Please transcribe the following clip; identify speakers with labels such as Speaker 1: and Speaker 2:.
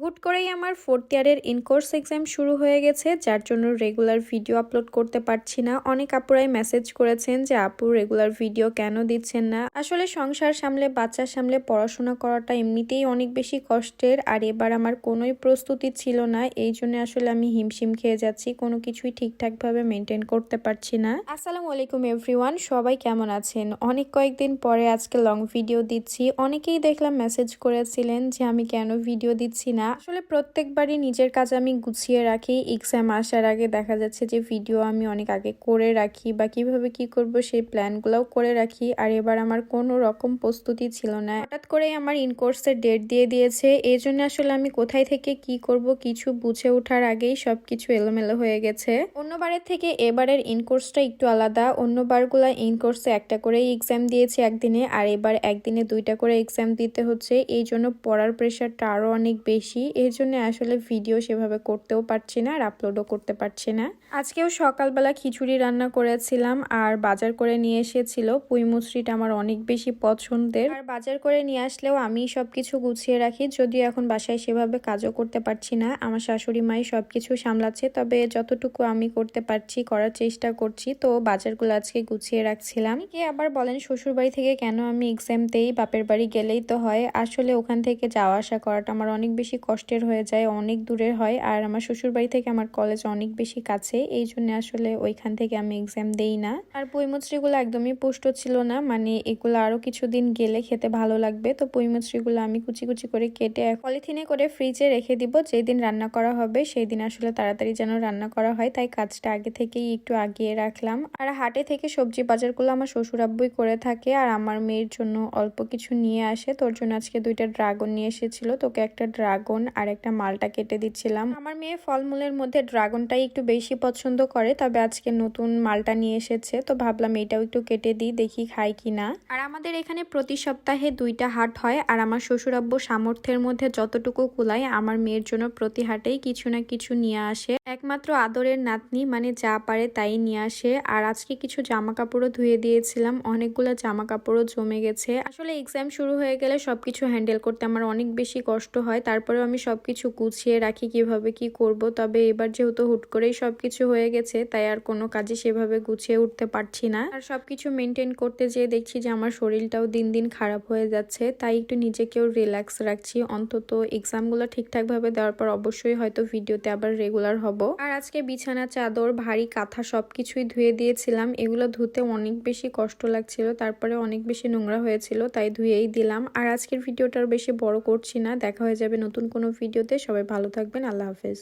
Speaker 1: হুট করেই আমার ফোর্থ ইয়ারের ইনকোর্স এক্সাম শুরু হয়ে গেছে, যার জন্য রেগুলার ভিডিও আপলোড করতে পারছি না। অনেক আপুরাই মেসেজ করেছেন যে, আপু রেগুলার ভিডিও কেন দিচ্ছেন না? আসলে সংসার সামলে, বাচ্চা সামলে পড়াশোনা করাটা এমনিতেই অনেক বেশি কষ্টের, আর এবার আমার কোনোই প্রস্তুতি ছিল না। এই জন্য আসলে আমি হিমশিম খেয়ে যাচ্ছি, কোনো কিছুই ঠিকঠাকভাবে মেনটেন করতে পারছি না। আসসালামু আলাইকুম এভরিওয়ান সবাই কেমন আছেন? অনেক কয়েকদিন পরে আজকে লং ভিডিও দিচ্ছি। অনেকেই দেখলাম মেসেজ করেছিলেন যে, আমি কেন ভিডিও দিচ্ছি না? আসলে প্রত্যেকবারই নিজের কাজ আমি গুছিয়ে রাখি। এক্সাম আসার আগে দেখা যাচ্ছে যে ভিডিও আমি অনেক আগে করে রাখি বা কীভাবে কি করব সেই প্ল্যানগুলোও করে রাখি। আর এবার আমার কোনো রকম প্রস্তুতি ছিল না। হঠাৎ করেই আমার ইনকোর্সের ডেট দিয়ে দিয়েছে। এই জন্য আসলে আমি কোথায় থেকে কি করব কিছু বুঝে ওঠার আগেই সব কিছু এলোমেলো হয়ে গেছে। অন্যবারের থেকে এবারের ইনকোর্সটা একটু আলাদা। অন্যবারগুলা ইনকোর্সে একটা করেই এক্সাম দিয়েছি একদিনে। আর এবার একদিনে দুইটা করে এক্সাম দিতে হচ্ছে। এই জন্য পড়ার প্রেশারটা আরও অনেক বেশি। এর জন্য আসলে ভিডিও সেভাবে করতেও পারছি না আর আপলোডও করতে পারছি না। আজকেও সকালবেলা খিচুড়ি রান্না করেছিলাম আর বাজার করে নিয়ে এসেছিল। পুঁই মুচড়িটা আমার অনেক বেশি পছন্দের। আর বাজার করে নিয়ে আসলেও আমি সব কিছু গুছিয়ে রাখি। যদিও এখন বাসায় সেভাবে কাজও করতে পারছি না। আমার শাশুড়ি মাই সব কিছু সামলাচ্ছে। তবে যতটুকু আমি করতে পারছি, করার চেষ্টা করছি। তো বাজারগুলো আজকে গুছিয়ে রাখছিলাম। কে আবার বলেন শ্বশুর বাড়ি থেকে কেন আমি এক্সাম দেই? বাপের বাড়ি গেলেই তো হয়। আসলে ওখান থেকে যাওয়া আসা করাটা আমার অনেক বেশি কষ্টের হয়ে যায়, অনেক দূরের হয়। আর আমার শ্বশুর বাড়ি থেকে আমার কলেজ অনেক বেশি কাছে, এই জন্য আসলে ওইখান থেকে আমি এক্সাম দেই না। আর পুঁইমুচড়িগুলো একদমই পুষ্ট ছিল না মানে এগুলো আরও কিছুদিন গেলে খেতে ভালো লাগবে। তো পুঁইমুচড়িগুলো আমি কুচি কুচি করে কেটে পলিথিনে করে ফ্রিজে রেখে দিব, যেদিন রান্না করা হবে সেই দিন আসলে তাড়াতাড়ি যেন রান্না করা হয়। তাই কাজটা আগে থেকেই একটু আগিয়ে রাখলাম। আর হাটে থেকে সবজি বাজারগুলো আমার শ্বশুর আব্বুই করে থাকে, আর আমার মেয়ের জন্য অল্প কিছু নিয়ে আসে। তোর জন্য আজকে দুইটা ড্রাগন নিয়ে এসেছিল, তোকে একটা ড্রাগন আর একটা মালটা কেটে দিচ্ছিলাম। আমার মেয়ে ফলমূলের মধ্যে ড্রাগনটাই একটু বেশি পছন্দ করে, তবে আজকে নতুন মালটা নিয়ে এসেছে, তো ভাবলাম এটাও একটু কেটে দিই, দেখি খাই কিনা। আর আমাদের এখানে প্রতি সপ্তাহে দুইটা হাট হয়, আর আমার শ্বশুর আব্বু সামর্থ্যের মধ্যে যতটুকু কুলায়, আমার মেয়ের জন্য প্রতি হাটেই কিছু না কিছু নিয়ে আসে। একমাত্র আদরের নাতনি মানে যা পারে তাই নিয়ে আসে। আর আজকে কিছু জামা কাপড়ও ধুয়ে দিয়েছিলাম, অনেকগুলো জামা কাপড়ও জমে গেছে। আসলে এক্সাম শুরু হয়ে গেলে সবকিছু হ্যান্ডেল করতে আমার অনেক বেশি কষ্ট হয়, তারপরেও আমি সবকিছু গুছিয়ে রাখি কীভাবে কি করব, তবে এবার যেহেতু হুট করেই সবকিছু হয়ে গেছে, তাই আর কোনো কাজে সেভাবে গুছিয়ে উঠতে পারছি না। আর সবকিছু মেনটেন করতে যেয়ে দেখছি যে আমার শরীরটাও দিন দিন খারাপ হয়ে যাচ্ছে, তাই একটু নিজেকেও রিল্যাক্স রাখছি। অন্তত এক্সামগুলো ঠিকঠাকভাবে দেওয়ার পর অবশ্যই হয়তো ভিডিওতে আবার রেগুলার হব। আর আজকে বিছানা, চাদর, ভারী কাঁথা সবকিছুই ধুয়ে দিয়েছিলাম। এগুলো ধুতে অনেক বেশি কষ্ট লাগছিল, তারপরে অনেক বেশি নোংরা হয়েছিল, তাই ধুয়েই দিলাম। আর আজকের ভিডিওটার বেশি বড় করছি না, দেখা হয়ে যাবে নতুন কোনো ভিডিওতে সবাই ভালো থাকবেন আল্লাহ হাফেজ।